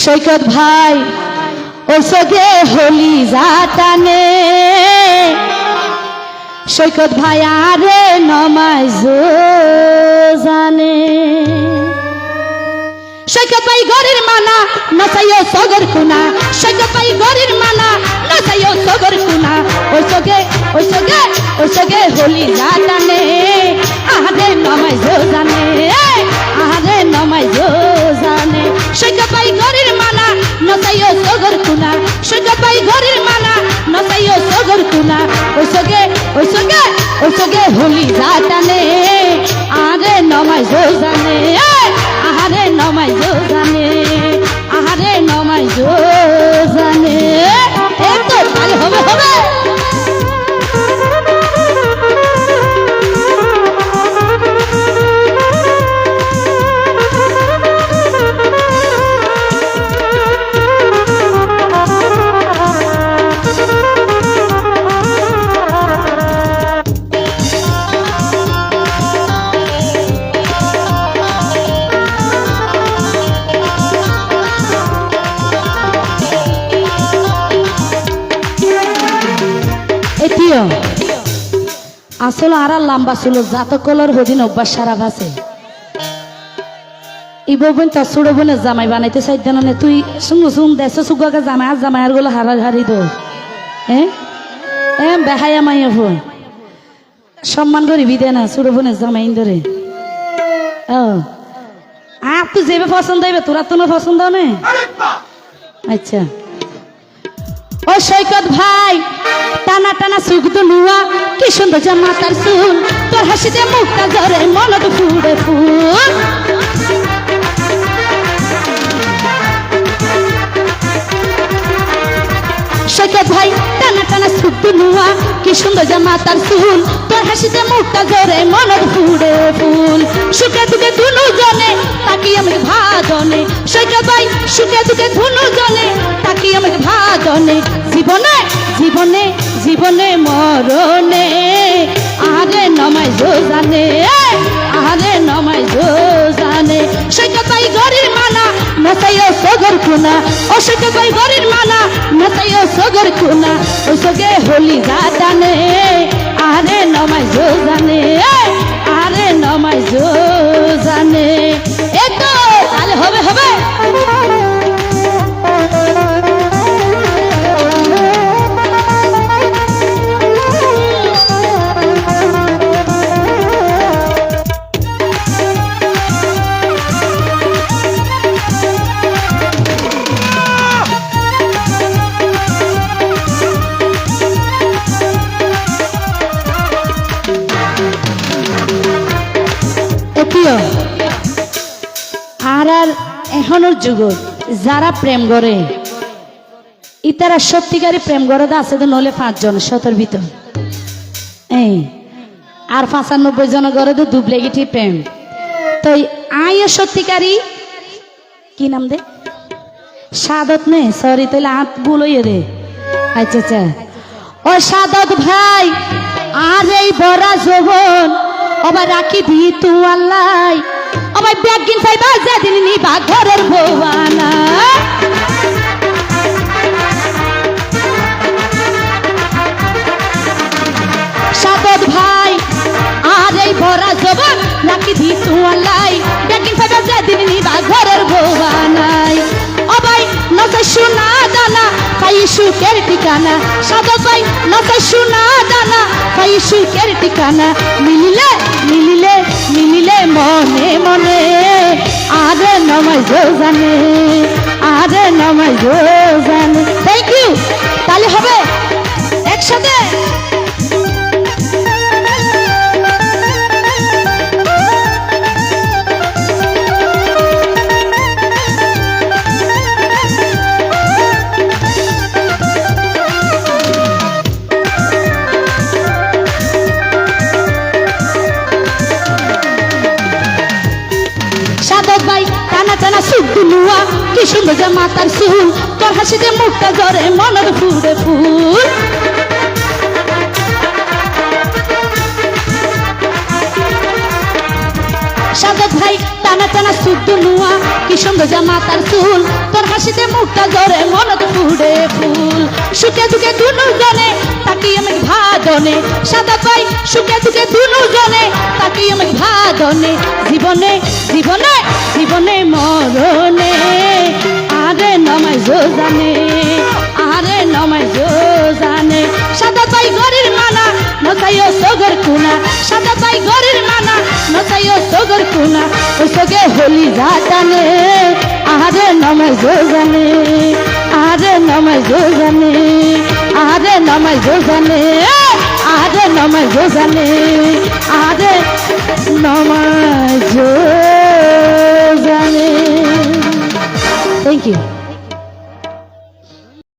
সৈকত ভাই, ও সগে হলি জাটানে সৈকত ভাই, আরে নমাজ জানে। সৈকত ভাই গরের মানা নচাইও সগর কুনা। সৈকত ভাই গরের মানা নচাইও সগর কুনা। ওই সগে ওই সগে ওই সগে হলি জাটানে আহারে নমাই জানে। নচাইও তুনা কুনা পাই ঘরের মালা নসাই ও সগর তুনা ওই সঙ্গে ওই সঙ্গে ওই সঙ্গে হোলি জাটানে আহারে নমাই জানে আসলে আর লম্বা ছিল জাত কলর হদিন অভ্যাস সারা ভাসে। ইবো বোন তার ছোট বোনের জামাই বানাইতে চাইতেন না তুই শুনু শুন দেশ সুগাকে জামাই আর জামাই আরগুলো হারা হারি দো হ্যাঁ এ বেহায়া মাইয়া ফোন সম্মান করিবি দে না ছোট বোনের জামাই ধরে ও। আর তুই যেবে পছন্দ হইবে তোরা তো না পছন্দ নেই? আচ্ছা। ও সৈকত ভাই, টানা টানা সুখ দুলুয়া কি সুন্দর জামা তার চুল তোর হাসিতে মুখটা জরে মনত ফুড়ে ফুল সৈকত ভাই, টানা টানা সুখ দুলুয়া কি সুন্দর জামা তার চুল তোর হাসিতে মুখটা জরে মনত ফুড়ে ফুল সুখে দুঃখে দুনু জনে তাকি আমি ভাজনে। সৈকত ভাই, সুখে দুঃখে ধুনু জনে তাকি আমাকে ভাজনে? জীবনে জীবনে জীবনে মরণে। আরে নমাই জানে আরে নমাই জানে সৈকত ভাই গরির মানা নসাইও সগর কুনা ও সৈকত ভাই গরির মানা নসাইও সগর কুনা ও সগে হলি জানে আরে নমাই জানে আর এখনের যুগ যারা প্রেম করে, ইতারা সত্যিকারই প্রেম করে আছে তো নলে পাঁচজন শতর ভিতর। এই, আর পঁচানব্বই জন করে তো ডুপ্লিকেটই প্রেম। তো আইও সত্যিকারী কি নাম দে? সাদত নে সরি তাহলে হাত বুলইয়ে রে আচ্ছা আচ্ছা। ও সাদত ভাই, আর এই বড়া জবন আবার রাখি দি তু আল্লাহ। আবার ব্যাগিন পাইবা যেদিন নিবা ঘরের বৌবানা সাদত ভাই, আর এই ভরা জবন রাখি দি তু আল্লাহ ব্যাগিন পাইবা যেদিন নিবা ঘরের বৌবানাই ও ভাই নসে সোনা দানা পাই সুখের ঠিকানা। সাদত ভাই নসে সোনা দানা পাই সুখের ঠিকানা। মিলিলে মিলিলে আরে নমাই জানে আরে নমাই সাদত ভাই, টানা টানা সুখ দুলুয়া কি সুন্দর জামা তার সুল তোর হাসিতে মুখটা জরে মনের ফুলে ফুল। সাদত ভাই, টানা টানা শুদ্ধ নুয়া কি সুন্দর জামা তার চুল তোর হাসিতে মুখটা জোরে মনত ফুড়ে ফুল। সুখে দুঃখে দুনু ভাদনে সাদা পাই সুখে দুঃখে জনে তাকিয়ে আমি ভাদনে, জীবনে জীবনে জীবনে মরণে। আরে নমাই জো জানে আরে নমাই জো জানে সাদা পাই গরির মানা নসাইও সগর কুনা। সাদা পাই গরির মানা নসাইও সগর কুনা। ওই সগে হলি জানে আরে নমাই জো জানে আরে নমাই জো জানে আরে নমাই জো জানে জানে আরে নমাই